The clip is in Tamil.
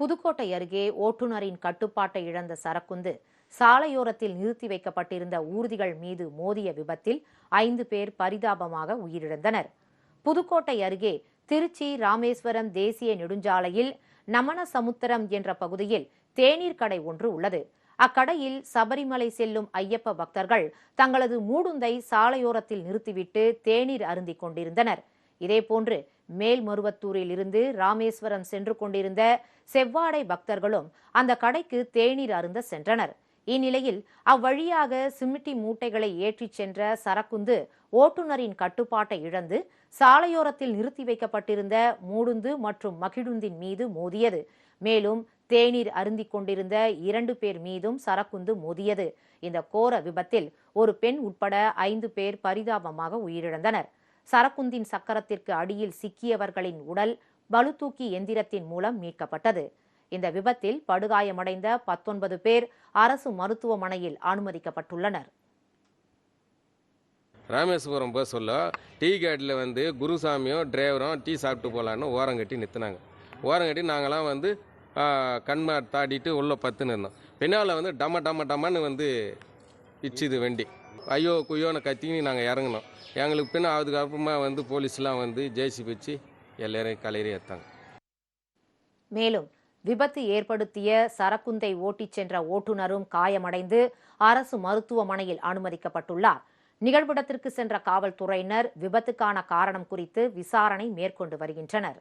புதுக்கோட்டை அருகே ஓட்டுநரின் கட்டுப்பாட்டை இழந்த சரக்குந்து சாலையோரத்தில் நிறுத்தி வைக்கப்பட்டிருந்த ஊர்திகள் மீது மோதிய விபத்தில் ஐந்து பேர் பரிதாபமாக உயிரிழந்தனர். புதுக்கோட்டை அருகே திருச்சி ராமேஸ்வரம் தேசிய நெடுஞ்சாலையில் நமனசமுத்திரம் என்ற பகுதியில் தேநீர் கடை ஒன்று உள்ளது. அக்கடையில் சபரிமலை செல்லும் ஐயப்ப பக்தர்கள் தங்களது மூடுந்தை சாலையோரத்தில் நிறுத்திவிட்டு தேநீர் அருந்திக் கொண்டிருந்தனர். இதேபோன்று மேல்மருவத்தூரில் இருந்து ராமேஸ்வரம் சென்று கொண்டிருந்த செவ்வாடை பக்தர்களும் அந்த கடைக்கு தேநீர் அருந்த சென்றனர். இந்நிலையில் அவ்வழியாக சிமிட்டி மூட்டைகளை ஏற்றிச் சென்ற சரக்குந்து ஓட்டுநரின் கட்டுப்பாட்டை இழந்து சாலையோரத்தில் நிறுத்தி வைக்கப்பட்டிருந்த மூடுந்து மற்றும் மகிழுந்தின் மீது மோதியது. மேலும் தேநீர் அருந்திக் கொண்டிருந்த இரண்டு பேர் மீதும் சரக்குந்து மோதியது. இந்த கோர விபத்தில் ஒரு பெண் உட்பட ஐந்து பேர் பரிதாபமாக உயிரிழந்தனர். சரக்குந்தின் சக்கரத்திற்கு அடியில் சிக்கியவர்களின் உடல் பளுதூக்கி எந்திரத்தின் மூலம் மீட்கப்பட்டது. இந்த விபத்தில் படுகாயமடைந்த பத்தொன்பது பேர் அரசு மருத்துவமனையில் அனுமதிக்கப்பட்டுள்ளனர். ராமேஸ்வரம் போக சொல்ல டீ கேட்டில் வந்து குருசாமியும் டிரைவரும் டீ சாப்பிட்டு போகலான்னு ஓரம் கட்டி நிறுத்தினாங்க ஓரம் கட்டி நாங்களாம் வந்து கண்மா தாடிட்டு உள்ளே பத்துன்னு இருந்தோம். பின்னால் வந்து டம டம டமன்னு வந்து இச்சுது வண்டி. ஐயோ குய்யோன்னு கத்தின்னு நாங்கள் இறங்கினோம். எங்களுக்கு பின்ன அதுக்கப்புறமா வந்து போலீஸ்லாம் வந்து ஜேசி வச்சு எல்லாரையும் கலையறி எடுத்தாங்க மேலும் விபத்து ஏற்படுத்திய சரக்குந்தை ஓட்டிச் சென்ற ஓட்டுநரும் காயமடைந்து அரசு மருத்துவமனையில் அனுமதிக்கப்பட்டுள்ளார். நிகழ்விடத்திற்கு சென்ற காவல்துறையினர் விபத்துக்கான காரணம் குறித்து விசாரணை மேற்கொண்டு வருகின்றனர்.